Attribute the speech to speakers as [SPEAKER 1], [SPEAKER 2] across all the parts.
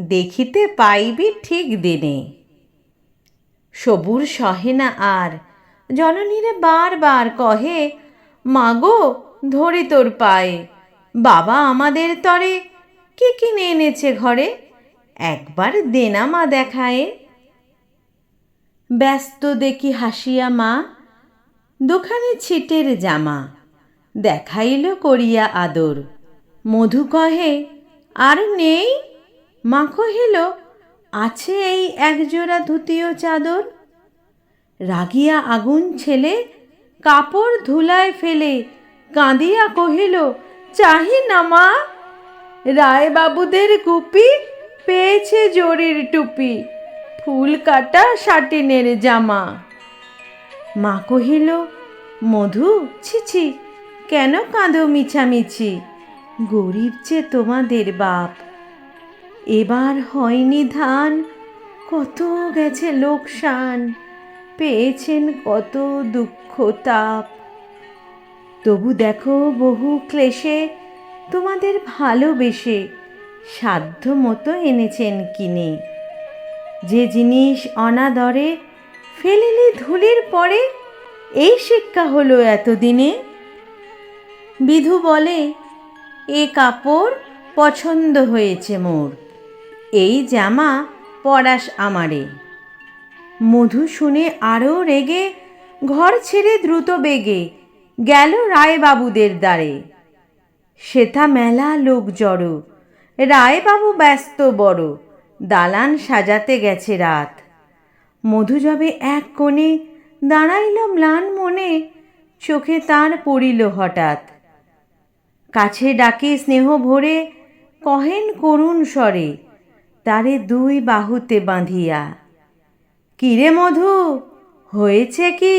[SPEAKER 1] দেখিতে পাইবি ঠিক দিনে। সবুর সহে না আর, জননীরে বারবার কহে, মাগো, ধরে তোর পায়ে। বাবা আমাদের তরে কি কিনে এনেছে ঘরে? একবার দেনা মা দেখায়। ব্যস্ত দেখি হাসিয়া মা দোকানে ছিটের জামা, দেখাইল করিয়া আদর। মধু কহে, আর নেই? মা কহিল, আছে এই একজোড়া ধুতিও চাদর? রাগিয়া আগুন ছেলে কাপড় ধুলায় ফেলে কাঁদিয়া কহিল, চাহি না মা, রায়বাবুদের গুপি পেয়েছে জরির টুপি, ফুল কাটা সাটিনের জামা। মা কহিল, মধু ছিছি কেন কাঁদো মিছামিছি? গরিব যে তোমাদের বাপ। এবার হয়নি ধান, কত গেছে লোকসান, পেয়েছেন কত দুঃখ তাপ। তবু দেখো বহু ক্লেশে, তোমাদের ভালোবেসে সাধ্য মতো এনেছেন কিনে। যে জিনিস অনাদরে ফেলিলি ধুলির পরে, এই শিক্ষা হলো এতদিনে। বিধু বলে, এ কাপড় পছন্দ হয়েছে মোর। এই জামা পরাস আমারে। মধু শুনে আরও রেগে ঘর ছেড়ে দ্রুত বেগে গেল রায়বাবুদের দ্বারে। সেথা মেলা লোক জড়ো, রায়বাবু ব্যস্ত বড়, দালান সাজাতে গেছে রাত। মধু যাবে এক কোণে দাঁড়াইল ম্লান মনে, চোখে তার পড়িল হঠাৎ। কাছে ডাকে স্নেহ ভরে, কহেন করুণ স্বরে তারে দুই বাহুতে বাঁধিয়া। কিরে মধু, হয়েছে কি?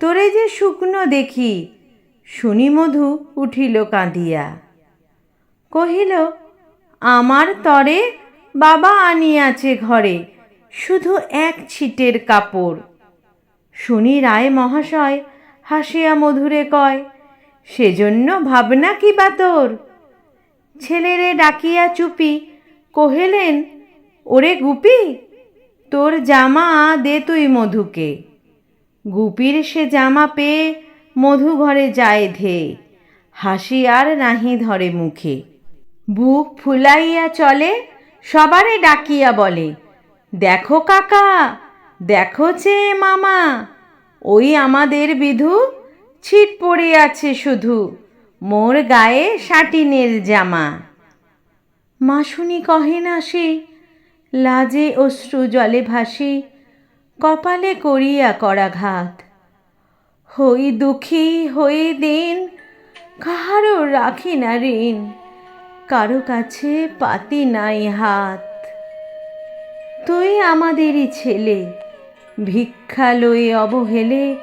[SPEAKER 1] তোরে যে শুকনো দেখি। শুনি মধু উঠিল কাঁদিয়া। কহিল, আমার তরে বাবা আনিয়াছে ঘরে, শুধু এক ছিটের কাপড়। শুনি রায় মহাশয় হাসিয়া মধুরে কয়, সেজন্য ভাবনা কি বা তোর? ছেলেরে ডাকিয়া চুপি কহেলেন, ওরে গুপি, তোর জামা দে তুই মধুকে। গুপির সে জামা পেয়ে মধু ঘরে যায় ধে, হাসি আর নাহি ধরে মুখে। বুক ফুলাইয়া চলে, সবারে ডাকিয়া বলে, দেখো কাকা, দেখো চে মামা, ওই আমাদের বিধু ছিট পড়ে আছে শুধু, মোর গায়ে সাটিনের জামা। মা শুনি কহে না সে? লাজে অশ্রু জলে ভাসি, কপালে করিয়া করাঘাত। হই দুঃখী হই দেন, কাহারও রাখি না ঋণ, কারও কাছে পাতি নাই হাত। তুই আমাদেরই ছেলে, ভিক্ষা লয়ে অবহেলে,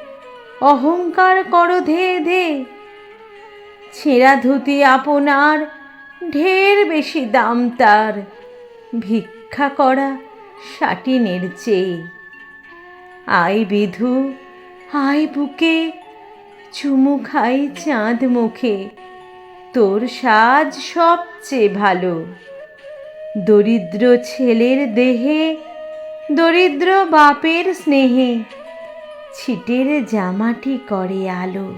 [SPEAKER 1] অহংকার করো ধে ধে। ছেঁড়া ধুতি আপনার ঢের বেশি দাম তার। ভিক্ষা করা সাটিনের চেয়ে। আই বিধু, আই বুকে, চুমু খাই চাঁদ মুখে। তোর সাজ সবচেয়ে ভালো। দরিদ্র ছেলের দেহে, দরিদ্র বাপের স্নেহে। ছিটের জামাটি করে আলো।